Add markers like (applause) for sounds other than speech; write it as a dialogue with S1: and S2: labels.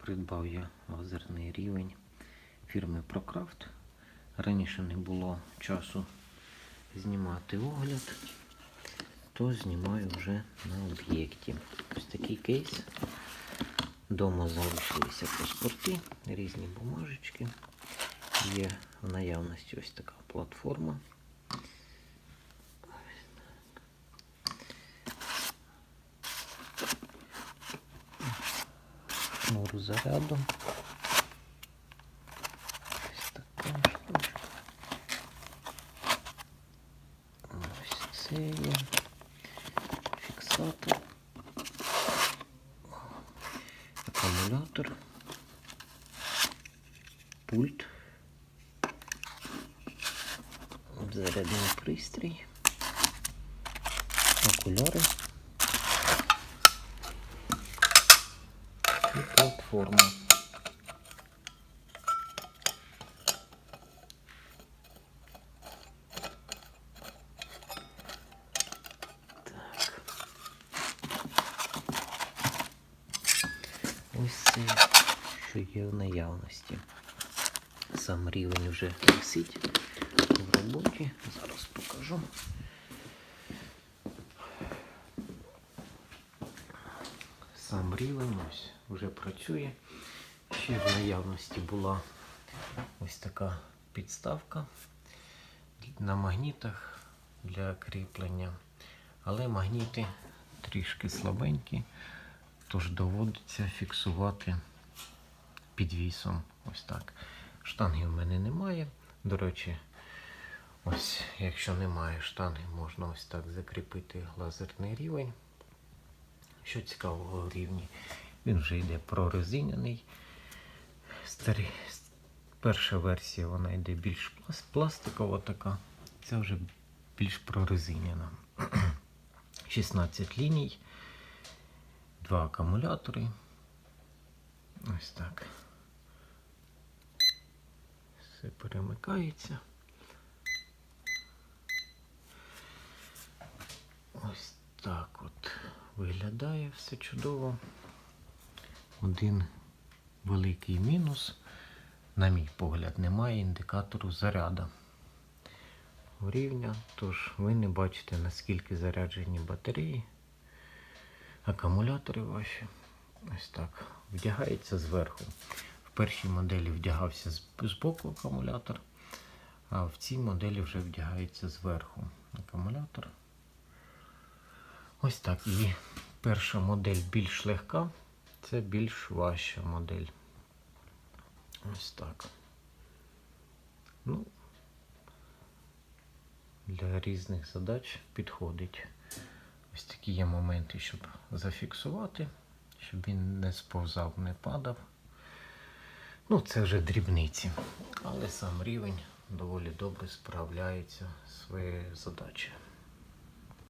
S1: Придбав я лазерний рівень фірми ProCraft. Раніше не було часу знімати огляд, то знімаю вже на об'єкті. Ось такий кейс. Дома залишилися паспорти, різні бумажечки. Є в наявності ось така платформа. Шнур заряду. Ось така штучка. Ось це є. Фіксатор. Акумулятор. Пульт. Зарядний пристрій. Окуляри. І платформа. Так. Ось це, що є в наявності. Сам рівень вже висить в роботі. Зараз покажу. Сам рівень ось вже працює. Ще в наявності була ось така підставка на магнітах для кріплення. Але магніти трішки слабенькі, тож доводиться фіксувати підвісом. Ось так. Штанги в мене немає. До речі, ось якщо немає штанги, можна ось так закріпити лазерний рівень. Що цікавого в рівні, він вже йде прорезиняний. Старий, перша версія вона йде більш пластикова така, ця вже більш прорезиняна. 16 (clears throat) ліній, два акумулятори. Ось так. Все перемикається. Ось так от виглядає все чудово. Один великий мінус, на мій погляд, немає індикатору заряду рівня, тож ви не бачите наскільки заряджені батареї, акумулятори ваші. Ось так. Вдягається зверху. В першій моделі вдягався з боку акумулятор, а в цій моделі вже вдягається зверху акумулятор. Ось так. І перша модель більш легка, це більш важча модель. Ось так. Ну, для різних задач підходить. Ось такі є моменти, щоб зафіксувати, щоб він не сповзав, не падав. Ну, це вже дрібниці. Але сам рівень доволі добре справляється зі своєю задачею.